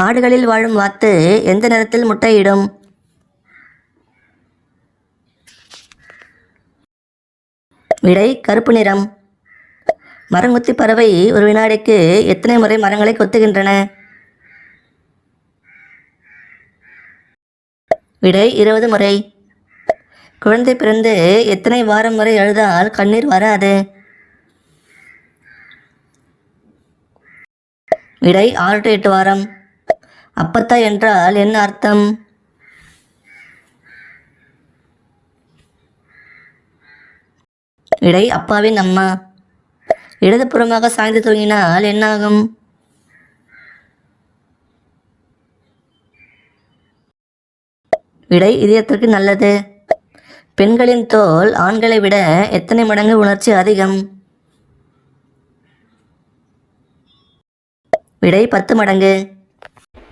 காடுகளில் வாழும் வாத்து எந்த நேரத்தில் முட்டையிடும்? விடை கருப்பு நிறம். மரங்கொத்தி பறவை ஒரு வினாடிக்கு எத்தனை முறை மரங்களை கொத்துகின்றன? விடை இருபது முறை. குழந்தை பிறந்து எத்தனை வாரம் வரை அழுதால் கண்ணீர் வராது? விடை ஆறு டு எட்டு வாரம். அப்பத்தா என்றால் என்ன அர்த்தம்? இடை அப்பாவின் அம்மா. இடதுபுறமாக சாய்ந்து தூங்கினால் என்னாகும்? விடை இதயத்திற்கு நல்லது. பெண்களின் தோல் ஆண்களை விட எத்தனை மடங்கு உணர்ச்சி அதிகம்? விடை பத்து மடங்கு.